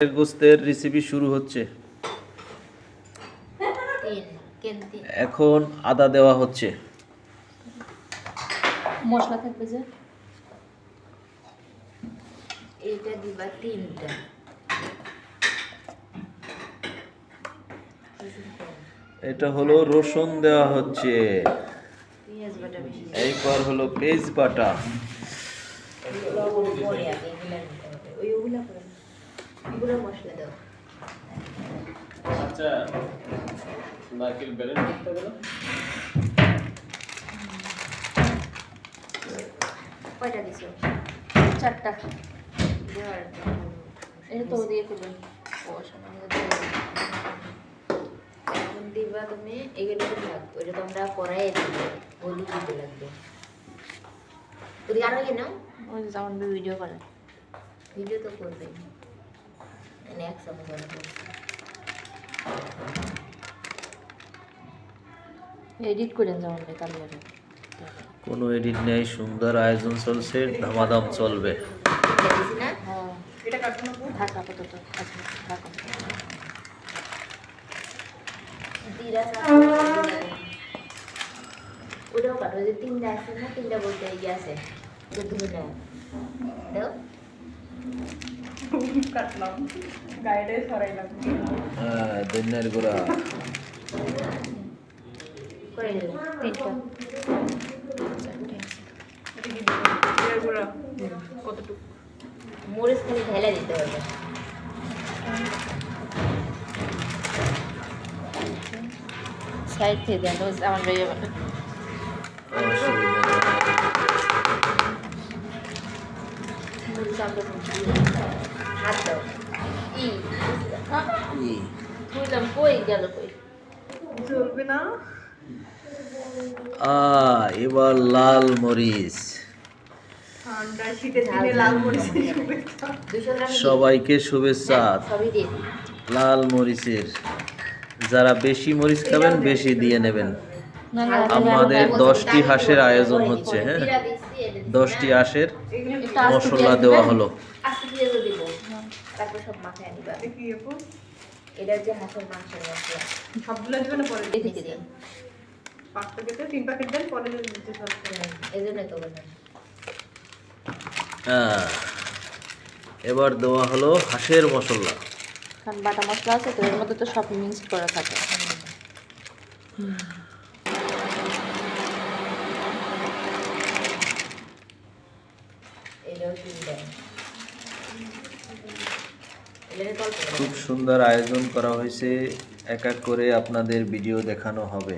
গোস্তের রেসিপি শুরু হচ্ছে। এখন আদা দেওয়া হচ্ছে। মশলা থাকবে যে? এইটা দিবা তিনটা। এটা হলো রসুন দেওয়া হচ্ছে। পেঁয়াজ বাটা বেশি। এইবার হলো পেঁয়াজ বাটা। লবণ হবে না। এগুলো মশলা দাও। আচ্ছা নারকেল ব্যালেন্স করতে গেল কয়টা দিছো? চারটা। দেওয়ার এটা তো দিয়ে করবেন ও সামান্য দিয়ে দিবা তুমি এগুলো থাক ওইটা তোমরা কড়াইয়ে দিবে হলুদ দিতে লাগবে। ওদিকে আরও নাও ওই যে ভিডিও করে। ভিডিও তো করবে মানে এক চামচ আদা করছি। এডিট করেন যেমন কালিয়ারে কোনো এডিট নেই সুন্দর আয়োজন চলছে ধামাধাম চলবে। এটা হ্যাঁ কাটুন আপাতত। আচ্ছা জিরা ওটাও কাটো যে তিনটা আছে না তিনটা বলতে আছে। ওটা ধুয়ে নাও দাও হ্যাঁ ধনিয়ার তিনটা মরিচ খালি ঢেলে দিতে হবে সাইড থেকে দেন আমার ভাই নেই। হাত এবার লাল মরিচ। সবাইকে শুভেচ্ছা। লাল মরিচের। যারা বেশি মরিচ খাবেন, বেশি দিয়ে নেবেন। আমাদের দশটি হাঁসের আয়োজন হচ্ছে হ্যাঁ। দশটি হাঁসের মশলা দেওয়া। হলো হ্যাঁ এবার দেওয়া হলো হাঁসের মশলা কারণ বাটা মশলা আছে তো এর মধ্যে তো সব মিক্স করা থাকে খুব সুন্দর আয়োজন করা হয়েছে। এক এক করে আপনাদের ভিডিও দেখানো হবে।